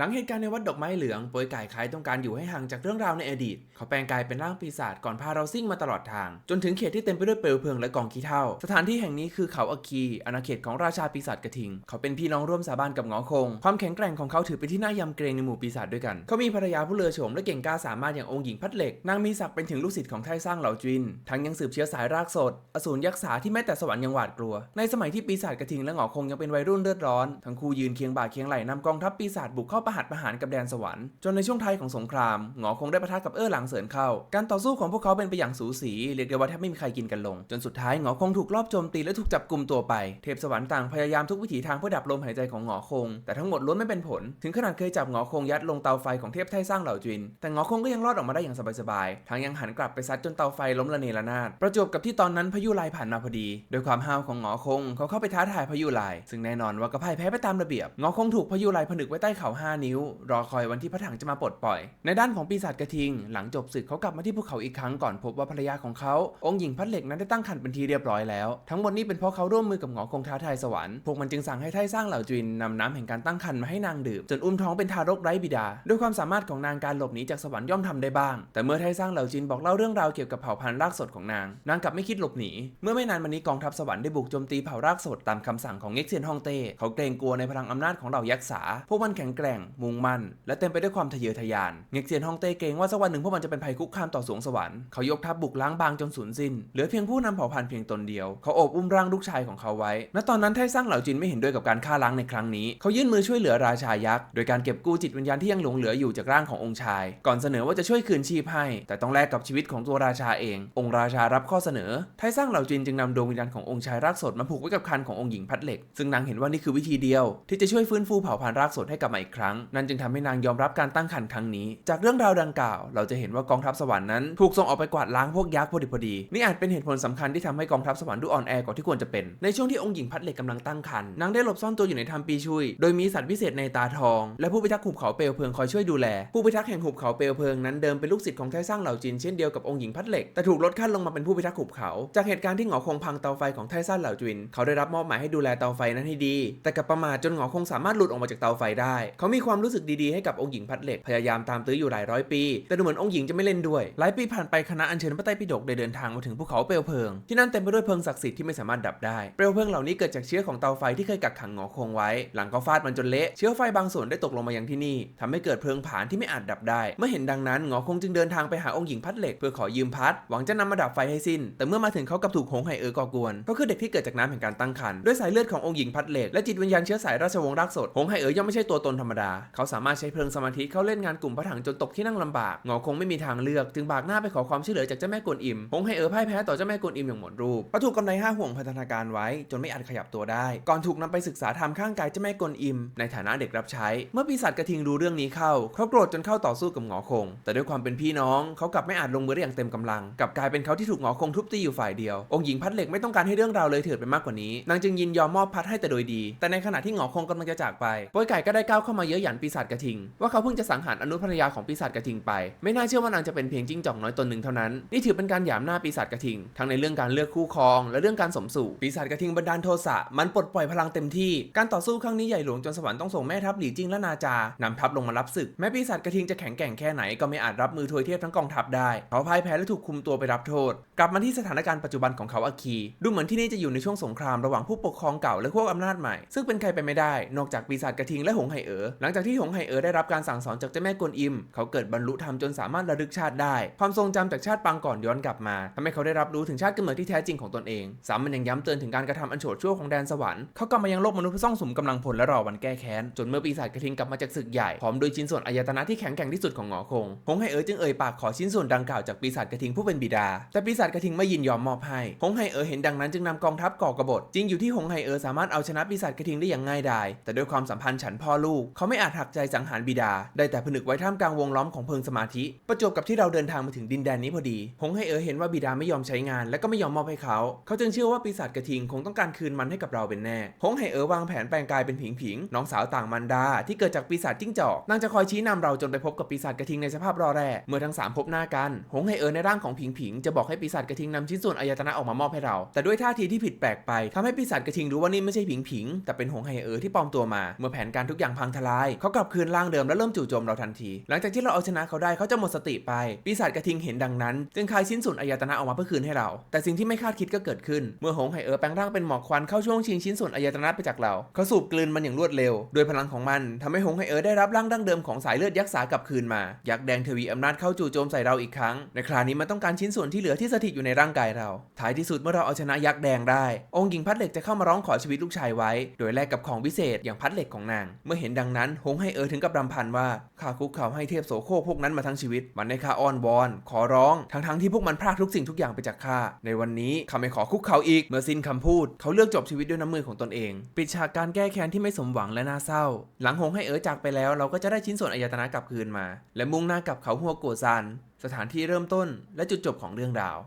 หลังเหตุการณ์ในวัดดอกไม้เหลืองโปยไก่คล้ายต้องการอยู่ให้ห่างจากเรื่องราวในอดีต เขาแปลงกายเป็นร่างปีศาจก่อนพาเราซิ่งมาตลอดทาง จนถึงเขตที่เต็มไปด้วยเปลวเพลิงและกองขี้เถ้าสถานที่แห่งนี้คือเขาอัคคีอาณาเขตของราชาปีศาจกระทิง เขาเป็นพี่น้องร่วมสาบานกับงอคง ความแข็งแกร่งของเขาถือเป็นที่น่ายำเกรงในหมู่ปีศาจด้วยกัน เขามีภรรยาผู้เลอโฉมและเก่งกล้าสามารถอย่างองค์หญิงพัดเหล็กนางมีศักดิ์เป็นถึงลูกศิษย์ของไทสร้างเหล่าจินทั้งยังสืบเชื้อสายรากสดอสูรยักษ์สาที่แม้แต่สวรรค์ยังหวาดกลัว ในสมัยที่ปีศาจกระทิงและงอคงยังเป็นวัยรุ่นเลือดร้อนทั้งคู่ยืนเคียงบ่าเคียงไหล่นำกองทัพปีศาจบุกเข้าประหัตประหารกับแดนสวรรค์จนในช่วงท้ายของสงครามหงอคงได้ประทะกับเอ้อหลังเสริญเข้า การต่อสู้ของพวกเขาเป็นไปอย่างสูสีเรียกได้ว่าแทบไม่มีใครกินกันลง จนสุดท้ายหงอคงถูกลอบโจมตีและถูกจับกลุ่มตัวไป เทพสวรรค์ต่างพยายามทุกวิถีทางเพื่อดับลมหายใจของหงอคง แต่ทั้งหมดล้วนไม่เป็นผล ถึงขนาดเคยจับหงอคงยัดลงเตาไฟของเทพไทสร้างเหล่าจิน แต่หงอคงก็ยังรอดออกมาได้อย่างสบายๆทั้งยังหันกลับไปซัดจนเตาไฟล้มระเนระนาดประจวบกับที่ตอนนั้นพายุลายผ่านมาพอดีโดยความห้าวของหงอคงเขาเข้าไปท้าทายพายุลาย ซึ่งแน่นอนว่าก็พ่ายแพ้ไปตามระเบียบหงอคงถูกพายุลายผนึกไว้ใต้เขาห้านิ้ว รอคอยวันที่พระถังจะมาปลดปล่อย ในด้านของปีศาจกระทิง หลังจบศึกเขากลับมาที่ภูเขาอีกครั้งก่อนพบว่าภรรยาของเขา องค์หญิงพัดเหล็กนั้นได้ตั้งครรภ์เป็นทีเรียบร้อยแล้ว ทั้งหมดนี้เป็นเพราะเขาร่วมมือกับหงอคงท้าทายสวรรค์พวกมันจึงสั่งให้ไทสร้างเหล่าจินนำน้ำแห่งการตั้งครรภ์มาให้นางดื่มจนอุ้มท้องเป็นทารกไร้บิดา ด้วยความสามารถของนางการหลบหนีจากสวรรค์ย่อมทำได้บ้าง แต่เมื่อไทสร้างเหล่าจินบอกเล่าเรื่องราวเกี่ยวกับเผ่าพันธุ์รากสดของนาง นางกลับไม่คิดหลบหนีเมื่อไม่นานมานี้กองทัพสวรรค์ได้บุกโจมตีเผ่ารากสดตามคำสั่งของเง็กเซียนฮ่องเต้เขาเกรงกลัวในพลังอำนาจของเหล่ายักษ์สาพวกมันแข็งแกร่งมุ่งมั่น และเต็มไปด้วยความทะเยอทะยาน เง็กเซียนฮ่องเต้เกรงว่าสักวันหนึ่งพวกมันจะเป็นภัยคุกคามต่อสวงสวรรค์เขายกทัพบุกล้างบางจนสูญสิ้น เหลือเพียงผู้นำเผ่าพันธุ์เพียงตนเดียว เขาโอบอุ้มร่างลูกชายของเขาไว้ ณ ตอนนั้นไทสร้างเหล่าจินไม่เห็นด้วยกับการฆ่าล้างในครั้งนี้ เขายื่นมือช่วยเหลือราชายักษ์ โดยการเก็บกู้จิตวิญญาณที่ยังหลงเหลืออยู่จากร่างขององค์ชาย ก่อนเสนอว่าจะช่วยคืนชีพให้ แต่ต้องแลกกับชีวิตของตัวราชาเอง องค์ราชารับข้อเสนอ ไทสร้างเหล่าจินจึงนำดวงวิญญาณขององค์ชายรากสดมาผูกไว้กับคันขององค์หญิงพัดเหล็ก ซึ่งนางเห็นว่านี่คือวิธีเดียว ที่จะช่วยฟื้นฟูเผ่าพันธุ์รากสดให้กลับมาอีกครั้งนั่นจึงทำให้นางยอมรับการตั้งครรภ์ครั้งนี้ จากเรื่องราวดังกล่าว เราจะเห็นว่ากองทัพสวรรค์นั้นถูกส่งออกไปกวาดล้างพวกยักษ์พอดีพอดี นี่อาจเป็นเหตุผลสำคัญที่ทำให้กองทัพสวรรค์ดูอ่อนแอกว่าที่ควรจะเป็น ในช่วงที่องค์หญิงพัดเหล็กกำลังตั้งครรภ์นางได้หลบซ่อนตัวอยู่ในถ้ำปีชุย โดยมีสัตว์พิเศษในตาทอง และผู้พิทักษ์หุบเขาเปลวเพลิงคอยช่วยดูแล ผู้พิทักษ์แห่งหุบเขาเปลวเพลิงนั้นเดิมเป็นลูกศิษย์ของไทสร้างเหล่าจินเช่นเดียวกับองค์หญิงพัดเหล็กแต่ถูกลดขั้นลงมาเป็นผู้พิทักษ์หุบเขา จากเหตุการณ์ที่หงอคงพังเตาไฟของไทสร้างเหล่าจินเขาได้รับมอบหมายให้ดูแลเตาไฟนั้นให้ดี แต่กับประมาทจนหงอคงสามารถหลุดออกมาจากเตาไฟได้ เขามีีความรู้สึกดีๆให้กับองค์หญิงพัดเหล็กพยายามตามตื้ออยู่หลายร้อยปี แต่ดูเหมือนองค์หญิงจะไม่เล่นด้วย หลายปีผ่านไปคณะอัญเชิญพระไตรปิฎกได้เดินทางมาถึงภูเขาเปลวเพลิง ที่นั่นเต็มไปด้วยเพลิงศักดิ์สิทธิ์ที่ไม่สามารถดับได้เปลวเพลิงเหล่านี้เกิดจากเชื้อของเตาไฟที่เคยกักขังหงอคงไว้ หลังเขาฟาดมันจนเละเชื้อไฟบางส่วนได้ตกลงมายังที่นี่ทำให้เกิดเพลิงผานที่ไม่อาจดับได้ เมื่อเห็นดังนั้นหงอคงจึงเดินทางไปหาองค์หญิงพัดเหล็กเพื่อขอยืมพัดหวังจะนำมาดับไฟให้สิ้น แต่เมื่อมาถึงเขากับถูกหงไหเออก่อกวนก็คือเด็กที่เกิดจากน้ำแห่งการตั้งครรภ์ด้วยสายเลือดขององค์หญิงพัดเหล็กและจิตวิญญาณเชื้อสายราชวงศ์รากสดหงไหเอ๋อย่อมไม่ใช่ตัวตนธรรมดาเขาสามารถใช้เพลิงสมาธิเข้าเล่นงานกลุ่มพระถังจนตกที่นั่งลำบากหงอคงไม่มีทางเลือกจึงบากหน้าไปขอความช่วยเหลือจากเจ้าแม่กวนอิมหงไหเอ๋อพ่ายแพ้ต่อเจ้าแม่กวนอิมอย่างหมดรูปเพราะถูกกำไรห้าห่วงพันธนาการไว้ จนไม่อาจขยับตัวได้ ก่อนถูกนำไปศึกษาธรรมข้างกายเจ้าแม่กวนอิม ในฐานะเด็กรับใช้ เมื่อปีศาจกระทิงรู้เรื่องนี้เข้า เขาโกรธจนเข้าต่อสู้กับหงอคง แต่ด้วยความเป็นพี่น้องเขากลับไม่อาจลงมือได้อย่างเต็มกำลังกลับกลายเป็นเขาที่ถูกหงอคงทุบตีอยู่ฝ่ายเดียวองค์หญิงพัดเหล็กไม่ต้องการให้เรื่องราวเลยเถิดไปมากกว่านี้นางจึงยินยอมมอบพัดให้แต่โดยดี แต่ในขณะที่หงอคงกำลังจะจากไปโป้ยไก่ก็ได้ก้าวเข้ามาเย้ยหยันปีศาจกระทิง ว่าเขาเพิ่งจะสังหารอนุภรรยาของปีศาจกระทิงไป ไม่น่าเชื่อว่านางจะเป็นเพียงจิ้งจอกน้อยตนหนึ่งเท่านั้น นี่ถือเป็นการหยามหน้าปีศาจกระทิง ทั้งในเรื่องการเลือกคู่ครอง และเรื่องการสมสู่ปีศาจกระทิงบันดาลโทสะมันปลดปล่อยพลังเต็มที่ การต่อสู้ครั้งนี้ใหญ่หลวงจนสวรรค์ต้องส่งแม่ทัพหลี่จิ้งและนาจานำทัพลงมารับศึกแม้ปีศาจกระทิงจะแข็งแกร่งแค่ไหนก็ไม่อาจรับมือทวยเทพทั้งกองทัพได้เขาพ่ายแพ้และถูกคุมตัวไปรับโทษ กลับมาที่สถานการณ์ปัจจุบันของเขาอาคีดูเหมือนที่นี่จะอยู่ในช่วงสงครามระหว่างผู้ปกครองเก่าและพวกอำนาจใหม่ ซึ่งเป็นใครไปไม่ได้ นอกจากปีศาจกระทิงและหงไหเอ๋อหลังลังจากที่หงไหเอ๋อได้รับการสั่งสอนจากเจ้าแม่กวนอิม เขาเกิดบรรลุธรรมจนสามารถระลึกชาติได้ ความทรงจำจากชาติปางก่อนย้อนกลับมาทำให้เขาได้รับรู้ถึงชาติกำเนิดที่แท้จริงของตนเอง สามมันยังย้ำเตือนถึงการกระทำอันโฉดชั่วของแดนสวรรค์ เขากลับมายังโลกมนุษย์เพื่อซ่องสุมกำลังพลและรอวันแก้แค้น จนเมื่อปีศาจกระทิงกลับมาจากศึกใหญ่ พร้อมด้วยชิ้นส่วนอายตนะที่แข็งแกร่งที่สุดของหงอคง หงไหเอ๋อจึงเอ่ยปากขอชิ้นส่วนดังกล่าวจากปีศาจกระทิงผู้เป็นบิดา แต่ปีศาจกระทิงไม่ยินยอมมอบให้ หงไหเอ๋อเห็นดังนั้นจึงนำกองทัพก่อกบฏจริงอยู่ที่หงไหเอ๋อสามารถเอาชนะปีศาจกระทิงได้อย่างง่ายดายแต่ด้วยความสัมพันธ์ฉันพ่อลูกเขาไม่อาจหักใจสังหารบิดา ได้แต่ผนึกไว้ท่ามกลางวงล้อมของเพลิงสมาธิ ประจวบกับที่เราเดินทางมาถึงดินแดนนี้พอดี หงไหเอ๋อเห็นว่าบิดาไม่ยอมใช้งานและก็ไม่ยอมมอบให้เขา เขาจึงเชื่อว่าปีศาจกระทิงคงต้องการคืนมันให้กับเราเป็นแน่ หงไหเอ๋อวางแผนแปลงกายเป็นผิงผิง น้องสาวต่างมันดา ที่เกิดจากปีศาจจิ้งจอก นางจะคอยชี้นำเราจนไปพบกับปีศาจกระทิงในสภาพรอแร่ เมื่อทั้งสามพบหน้ากัน หงไหเอ๋อในร่างของผิงผิงจะบอกให้ปีศาจกระทิงนำชิ้นส่วนอายตนะออกมามอบให้เรา แต่ด้วยท่าทีที่ผิดแปลกไปทำให้ปีศาจกระทิงรู้ว่านี่ไม่ใช่ผิงผิง แต่เป็นหงไหเอ๋อที่ปลอมตัวมา เมื่อแผนการทุกอย่างพังทลายเขากลับคืนร่างเดิมและเริ่มจู่โจมเราทันที หลังจากที่เราเอาชนะเขาได้เขาจะหมดสติไป ปีศาจกระทิงเห็นดังนั้น จึงคายชิ้นส่วนอายตนะออกมาเพื่อคืนให้เรา แต่สิ่งที่ไม่คาดคิดก็เกิดขึ้น เมื่อหงไหเอ๋อแปลงร่างเป็นหมอกควันเข้าช่วงชิงชิ้นส่วนอายตนะไปจากเรา เขาสูบกลืนมันอย่างรวดเร็ว โดยพลังของมันทำให้หงไหเอ๋อได้รับร่างดั้งเดิมของสายเลือดยักษ์สากลับคืนมา ยักษ์แดงทวีอำนาจเข้าจู่โจมใส่เราอีกครั้ง ในคราวนี้มันต้องการชิ้นส่วนที่เหลือที่สถิตอยู่ในร่างกายเรา ท้ายที่สุดเมื่อเราเอาชนะยักษ์แดงได้ องค์หญิงพัดเหล็กจะเข้ามาร้องขอชีวิตลูกชายไว้ โดยแลกกับของวิเศษอย่างพัดเหล็กของนาง เมื่อเห็นดังนั้นหงให้เอ๋อถึงกับรำพันว่าข้าคุกเข่าให้เทพโสโครกพวกนั้นมาทั้งชีวิต มันให้ข้าอ้อนวอน ขอร้อง ทั้งๆที่พวกมันพรากทุกสิ่งทุกอย่างไปจากข้า ในวันนี้ข้าไม่ขอคุกเข่าอีก เมื่อสิ้นคำพูด เขาเลือกจบชีวิตด้วยน้ำมือของตนเอง ปิดฉากการแก้แค้นที่ไม่สมหวังและน่าเศร้า หลังหงให้เอ๋อจากไปแล้วเราก็จะได้ชิ้นส่วนอายตนะกลับคืนมา และมุ่งหน้ากลับเขาหัวโกซันสถานที่เริ่มต้นและจุดจบของเรื่องราว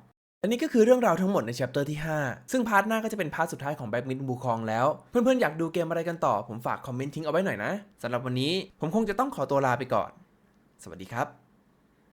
อันนี้ก็คือเรื่องราวทั้งหมดใน chapter ที่ 5 ซึ่งพาร์ทหน้าก็จะเป็นพาร์ทสุดท้ายของแบ็กมิดบูคองแล้ว เพื่อนๆ อยากดูเกมอะไรกันต่อ ผมฝากคอมเมนต์ทิ้งเอาไว้หน่อยนะสำหรับวันนี้ผมคงจะต้องขอตัวลาไปก่อน สวัสดีครับ